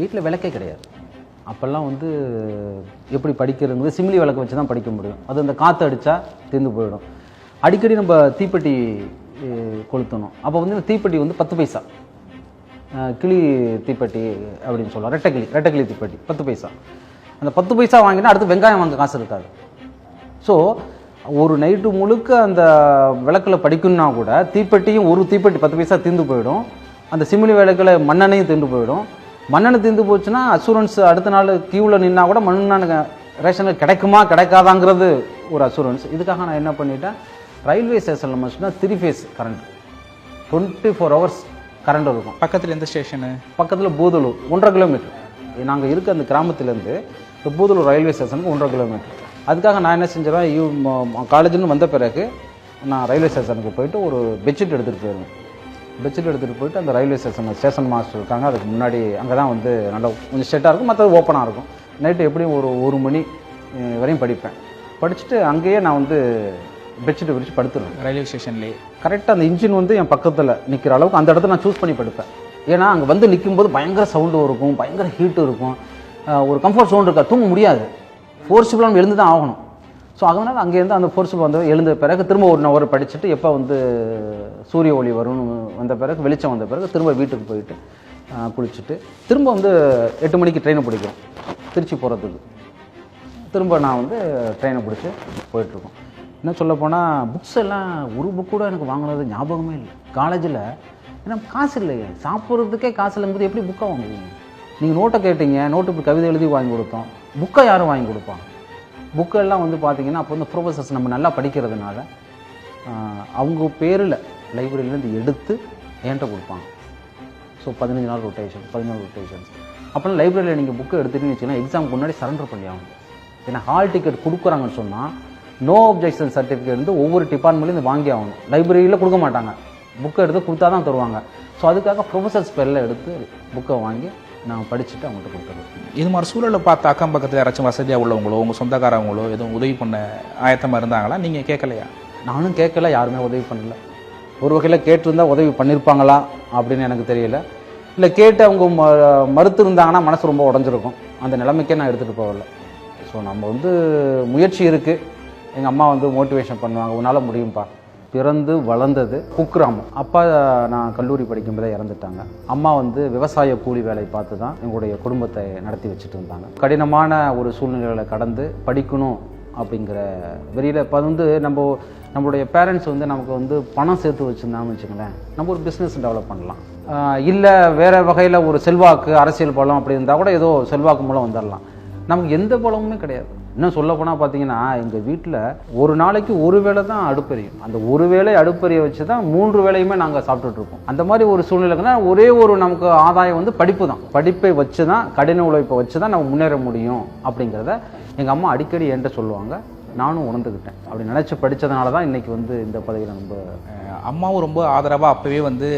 வீட்டில் விளக்கே கிடையாது. அப்போல்லாம் வந்து எப்படி படிக்கிறதுங்கிறது சிம்லி விளக்கு வச்சு தான் படிக்க முடியும். அது அந்த காற்று அடித்தா தீர்ந்து போயிடும். அடிக்கடி நம்ம தீப்பெட்டி கொளுத்தணும். அப்போ வந்து இந்த தீப்பெட்டி வந்து பத்து பைசா. கிளி தீப்பெட்டி அப்படின்னு சொல்லலாம் ரெட்டை கிளி ரெட்டை கிளி தீப்பெட்டி பத்து பைசா. அந்த பத்து பைசா வாங்கினா அடுத்து வெங்காயம் வாங்க காசு இருக்காது. ஸோ ஒரு நைட்டு முழுக்க அந்த விளக்கில் படிக்கணும்னா கூட தீப்பெட்டியும் ஒரு தீப்பெட்டி பத்து பைசா தீர்ந்து போயிடும். அந்த சிமிலி விளக்கில் மண்ணெண்ணையும் தீர்ந்து போயிடும். மண்ணெண்ணெய் தீர்ந்து போச்சுன்னா அசூரன்ஸ் அடுத்த நாள் கியூவில் நின்னா கூட மண்ணெண்ணெய் ரேஷனில் கிடைக்குமா கிடைக்காதாங்கிறது ஒரு அசூரன்ஸ். இதுக்காக நான் என்ன பண்ணிட்டேன்? ரயில்வே ஸ்டேஷனில் மட்டும்தான் three phase current twenty four hours current இருக்கும். பக்கத்தில் எந்த ஸ்டேஷனு பக்கத்தில் பூதலூர் ஒன்றரை கிலோமீட்டர் நாங்கள் இருக்க அந்த கிராமத்துலேருந்து இந்த பூதலூர் ரயில்வே ஸ்டேஷனுக்கு ஒன்றரை கிலோமீட்டர் அதுக்காக நான் என்ன செஞ்சிடறேன் காலேஜ்னு வந்த பிறகு நான் ரயில்வே ஸ்டேஷனுக்கு போயிட்டு ஒரு பெட்ஷீட் எடுத்துகிட்டு போயிருவேன். பெட்ஷீட் எடுத்துகிட்டு போயிட்டு அந்த ரயில்வே ஸ்டேஷன் ஸ்டேஷன் மாஸ்டர் இருக்காங்க. அதுக்கு முன்னாடி அங்கே தான் வந்து நல்லா கொஞ்சம் செட்டாக இருக்கும் மற்றது ஓப்பனாக இருக்கும். நைட்டு எப்படியும் ஒரு ஒரு மணி வரையும் படிப்பேன். படிச்சுட்டு அங்கேயே நான் வந்து பெட்ஷீட்டை விரித்து படுத்துருவேன். ரயில்வே ஸ்டேஷன்லேயே. கரெக்டாக அந்த இன்ஜின் வந்து என் பக்கத்தில் நிற்கிற அளவுக்கு அந்த இடத்த நான் சூஸ் பண்ணி படுப்பேன். ஏன்னா அங்கே வந்து நிற்கும்போது பயங்கர சவுண்டும் இருக்கும் பயங்கர ஹீட்டும் இருக்கும். ஒரு கம்ஃபர்ட் சவுண்ட் இருக்கா? தூங்க முடியாது. ஃபோர்ஸிபிளாக எழுந்து தான் ஆகணும். ஸோ அதனால் அங்கேருந்து அந்த ஃபோர்ஸ் வந்து எழுந்த பிறகு திரும்ப ஒரு நவர் படிச்சுட்டு எப்போ வந்து சூரிய ஒளி வரும்னு வந்த பிறகு வெளிச்சம் வந்த பிறகு திரும்ப வீட்டுக்கு போயிட்டு குளிச்சுட்டு திரும்ப வந்து எட்டு மணிக்கு ட்ரெயினை பிடிக்கும் திருச்சி போகிறதுக்கு திரும்ப நான் வந்து ட்ரெயினை பிடிச்சி போயிட்டுருக்கோம். என்ன சொல்ல போனால் புக்ஸ் எல்லாம் ஒரு புக் கூட எனக்கு வாங்கினது ஞாபகமே இல்லை. காலேஜில் ஏன்னா காசு இல்லையே. சாப்பிட்றதுக்கே காசு இல்லைங்கும்போது எப்படி புக்கை வாங்குவீங்க? நீங்கள் நோட்டை கேட்டீங்க நோட்டு கவிதை எழுதி வாங்கி கொடுத்தோம். புக்கை யாரும் வாங்கி கொடுப்பாங்க புக்கெல்லாம் வந்து பார்த்தீங்கன்னா அப்போ வந்து ப்ரொஃபஸர்ஸ் நம்ம நல்லா படிக்கிறதுனால அவங்க பேரில் லைப்ரரியிலேருந்து எடுத்து என்கிட்ட கொடுப்பாங்க. ஸோ பதினஞ்சு நாள் ரொட்டேஷன் பதினாலு ரொட்டேஷன்ஸ் அப்போலாம் லைப்ரரியில் நீங்கள் புக்கு எடுத்துட்டீங்கன்னு வச்சுக்கோங்க எக்ஸாமுக்கு முன்னாடி சரண்டர் பண்ணி ஆகணும். ஏன்னா ஹால் டிக்கெட் கொடுக்குறாங்கன்னு சொன்னால் நோ அப்ஜெக்ஷன் சர்டிஃபிகேட் வந்து ஒவ்வொரு டிபார்ட்மெண்ட்லேயும் இது வாங்கி ஆகணும். லைப்ரரியில் கொடுக்க மாட்டாங்க. புக்கை எடுத்து கொடுத்தா தான் தருவாங்க. ஸோ அதுக்காக ப்ரொஃபஸர்ஸ் பேரில் எடுத்து புக்கை வாங்கி நான் படிச்சுட்டு அவங்கள்ட்ட கொடுத்துருவேன் இது மாதிரி சூழலை பார்த்து அக்கம் பக்கத்தில் யாராச்சும் வசதியாக உள்ளவங்களோ உங்கள் சொந்தக்காரவங்களோ எதுவும் உதவி பண்ண ஆயத்தமாக இருந்தாங்களா? நீங்கள் கேட்கலையா? நானும் கேட்கல யாருமே உதவி பண்ணல. ஒரு வகையில் கேட்டிருந்தா உதவி பண்ணியிருப்பாங்களா அப்படின்னு எனக்கு தெரியல. இல்லை கேட்டு அவங்க ம மறுத்து இருந்தாங்கன்னா மனசு ரொம்ப உடஞ்சிருக்கும். அந்த நிலைமைக்கே நான் எடுத்துகிட்டு போகல. ஸோ நம்ம வந்து முயற்சி இருக்குது எங்கள் அம்மா வந்து மோட்டிவேஷன் பண்ணுவாங்க. உன்னால் முடியும்ப்பா பிறந்து வளர்ந்தது குக்கிராமம். அப்பா நான் கல்லூரி படிக்கும்போதே இறந்துட்டாங்க. அம்மா வந்து விவசாய கூலி வேலை பார்த்து தான் எங்களுடைய குடும்பத்தை நடத்தி வச்சுட்டு இருந்தாங்க. கடினமான ஒரு சூழ்நிலைகளை கடந்து படிக்கணும் அப்படிங்கிற வெறியில் இப்போ வந்து நம்ம நம்மளுடைய பேரண்ட்ஸ் வந்து நமக்கு வந்து பணம் சேர்த்து வச்சுருந்தாங்கன்னு வச்சுங்களேன் நம்ம ஒரு பிஸ்னஸ் டெவலப் பண்ணலாம். இல்லை வேறு வகையில் ஒரு செல்வாக்கு அரசியல் பலம் அப்படி இருந்தால் கூட ஏதோ செல்வாக்கு மூலம் வந்துடலாம் நமக்கு எந்த பலமுமே கிடையாது. இன்னும் சொல்ல போனால் பார்த்தீங்கன்னா எங்கள் வீட்டில் ஒரு நாளைக்கு ஒரு வேளை தான் அடுப்பறியும் அந்த ஒரு வேளை அடுப்பறியை வச்சு தான் மூன்று வேலையுமே நாங்கள் சாப்பிட்டுட்ருக்கோம் அந்த மாதிரி ஒரு சூழ்நிலைக்குன்னா ஒரே ஒரு நமக்கு ஆதாயம் வந்து படிப்பு தான் படிப்பை வச்சு தான் கடின உழைப்பை வச்சு தான் நம்ம முன்னேற முடியும் அப்படிங்கிறத எங்கள் அம்மா அடிக்கடி என்கிட்ட சொல்லுவாங்க. நானும் உணர்ந்துக்கிட்டேன் அப்படி நினச்சி படித்ததுனால தான் இன்றைக்கி வந்து இந்த பதவியில் நம்ம அம்மாவும் ரொம்ப ஆதரவாக அப்போவே வந்து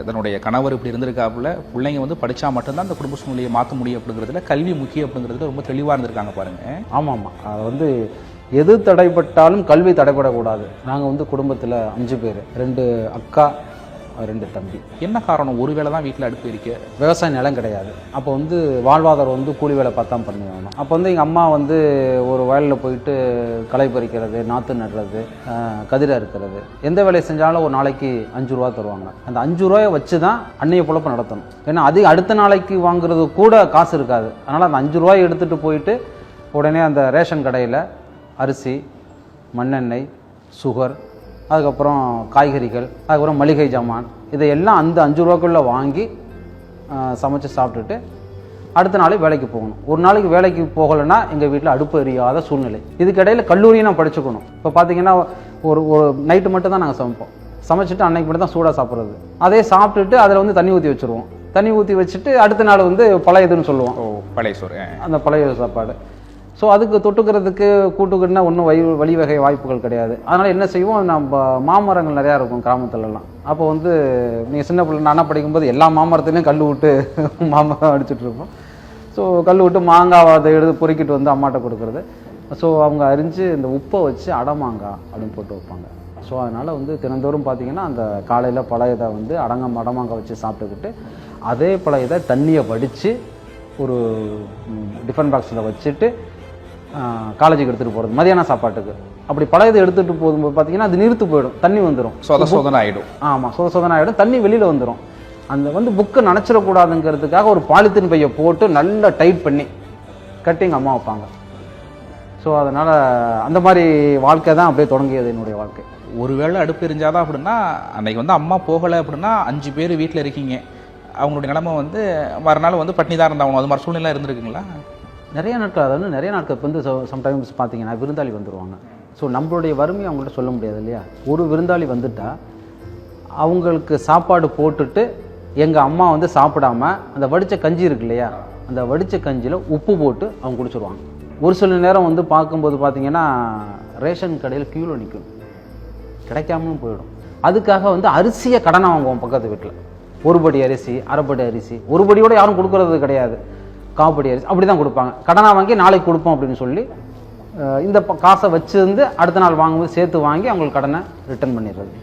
தன்னுடைய கணவர் இப்படி இருந்திருக்காப்புல பிள்ளைங்க வந்து படித்தா மட்டும்தான் அந்த குடும்ப சூழ்நிலையை மாற்ற முடியும் அப்படிங்கிறதுல கல்வி முக்கியம் அப்படிங்கிறதுல ரொம்ப தெளிவாக இருந்திருக்காங்க பாருங்கள் ஆமாம். ஆமாம் அது வந்து எது தடைப்பட்டாலும் கல்வி தடைப்படக்கூடாது நாங்கள் வந்து குடும்பத்தில் அஞ்சு பேர் ரெண்டு அக்கா ரெண்டு தம்பி. என்ன காரணம்? ஒரு வேலை தான் வீட்டில் அடுப்பு இருக்கு விவசாய நிலம் கிடையாது. அப்போ வந்து வாழ்வாதாரம் வந்து கூலி வேலை பார்த்தா பண்ணி ஆகணும். அப்போ வந்து எங்கள் அம்மா வந்து ஒரு வயலில் போயிட்டு களை பறிக்கிறது நாற்று நடுறது கதிரை அறுக்கிறது. எந்த வேலையை செஞ்சாலும் ஒரு நாளைக்கு அஞ்சு ரூபா தருவாங்க. அந்த அஞ்சு ரூபாயை வச்சு தான் அன்னைய பொழப்பு நடத்தணும். ஏன்னா அது அடுத்த நாளைக்கு வாங்குறது கூட காசு இருக்காது. அதனால் அந்த அஞ்சு ரூபாயை எடுத்துகிட்டு போயிட்டு உடனே அந்த ரேஷன் கடையில் அரிசி மண்ணெண்ணெய் சுகர் அதுக்கப்புறம் காய்கறிகள் அதுக்கப்புறம் மளிகை ஜாமான் இதையெல்லாம் அந்த அஞ்சு ரூபாக்குள்ளே வாங்கி சமைச்சு சாப்பிட்டுட்டு அடுத்த நாளே வேலைக்கு போகணும். ஒரு நாளைக்கு வேலைக்கு போகலைன்னா எங்கள் வீட்டில் அடுப்பு எரியாத சூழ்நிலை. இதுக்கிடையில் கல்லூரியும் நான் படிச்சுக்கணும். இப்போ பார்த்தீங்கன்னா ஒரு ஒரு நைட்டு மட்டும் தான் நாங்கள் சமைப்போம். சமைச்சிட்டு அன்னைக்கு மட்டும் தான் சூடாக சாப்பிட்றது. அதே சாப்பிட்டுட்டு அதில் வந்து தண்ணி ஊற்றி வச்சுருவோம். தண்ணி ஊற்றி வச்சுட்டு அடுத்த நாள் வந்து பழையதுன்னு சொல்லுவோம். ஓ பழைய சோறு. அந்த பழைய சாப்பாடு. ஸோ அதுக்கு தொட்டுக்கிறதுக்கு கூட்டுக்குன்னா ஒன்றும் வழி வழிவகை வாய்ப்புகள் கிடையாது. அதனால் என்ன செய்வோம்? நம்ம மாமரங்கள் நிறையா இருக்கும் கிராமத்துலலாம். அப்போ வந்து நீங்கள் சின்ன பிள்ளை நானா படிக்கும்போது எல்லா மாமரத்துலேயும் கல் விட்டு மாமரம் அடிச்சுட்ருப்போம் ஸோ கல் விட்டு மாங்காவை அதை எடுத்து பொறுக்கிட்டு வந்து அம்மாட்ட கொடுக்குறது. ஸோ அவங்க அரிஞ்சு இந்த உப்பை வச்சு அடமாங்காய் அப்படின்னு போட்டு வைப்பாங்க. ஸோ அதனால் வந்து தினந்தோறும் பார்த்தீங்கன்னா அந்த காலையில் பழையதை வந்து அடங்க அடமாங்காய் வச்சு சாப்பிட்டுக்கிட்டு அதே பழையதை தண்ணியை வடித்து ஒரு டிஃபன் பாக்ஸில் வச்சுட்டு காலேஜுக்கு எடுத்துகிட்டு போகிறது மதியான சாப்பாட்டுக்கு. அப்படி பழையதை எடுத்துகிட்டு போகும்போது பார்த்தீங்கன்னா அது நிறுத்து போயிடும் தண்ணி வந்துடும் சொத சொதன ஆயிடும். ஆமாம் சோத சோதனை ஆகிடும் தண்ணி வெளியில் வந்துடும் அந்த வந்து புக்கை நினச்சிடக்கூடாதுங்கிறதுக்காக ஒரு பாலித்தீன் பையை போட்டு நல்லா டைட் பண்ணி கட்டி எங்கள் அம்மா வைப்பாங்க. ஸோ அதனால் அந்த மாதிரி வாழ்க்கை தான் அப்படியே தொடங்கியது என்னுடைய வாழ்க்கை. ஒருவேளை அடுப்பு எரிஞ்சாதான் அப்படின்னா அன்னைக்கு வந்து அம்மா போகலை அப்படின்னா அஞ்சு பேர் வீட்டில் இருக்கீங்க. அவங்களுடைய நிலைமை வந்து மறுநாள் வந்து பட்னி தான் இருந்தாகணும். அது மாதிரி சூழ்நிலை இருந்திருக்குங்களா? நிறைய நாட்கள் அதாவது நிறைய நாட்கள் இப்போ வந்து சம்டைம்ஸ் பார்த்தீங்கன்னா விருந்தாளி வந்துடுவாங்க ஸோ நம்மளுடைய வறுமையை அவங்கள்ட்ட சொல்ல முடியாது இல்லையா? ஒரு விருந்தாளி வந்துட்டா அவங்களுக்கு சாப்பாடு போட்டுட்டு எங்கள் அம்மா வந்து சாப்பிடாம அந்த வடித்த கஞ்சி இருக்கு இல்லையா? அந்த வடித்த கஞ்சியில் உப்பு போட்டு அவங்க குடிச்சிருவாங்க. ஒரு சில நேரம் வந்து பார்க்கும்போது பார்த்தீங்கன்னா ரேஷன் கடையில் க்யூவில் நிற்கும் கிடைக்காமலும் போயிடும். அதுக்காக வந்து அரிசியை கடனை வாங்குவோம் பக்கத்து வீட்டில் ஒரு படி அரிசி அரைப்படி அரிசி ஒரு படியோட யாரும் கொடுக்கறது கிடையாது. காப்படி அரிசி அப்படி தான் கொடுப்பாங்க. கடனை வாங்கி நாளைக்கு கொடுப்போம் அப்படின்னு சொல்லி இந்த காசை வச்சிருந்து அடுத்த நாள் வாங்கும்போது சேர்த்து வாங்கி அவங்களுக்கு கடனை ரிட்டர்ன் பண்ணிடுறது.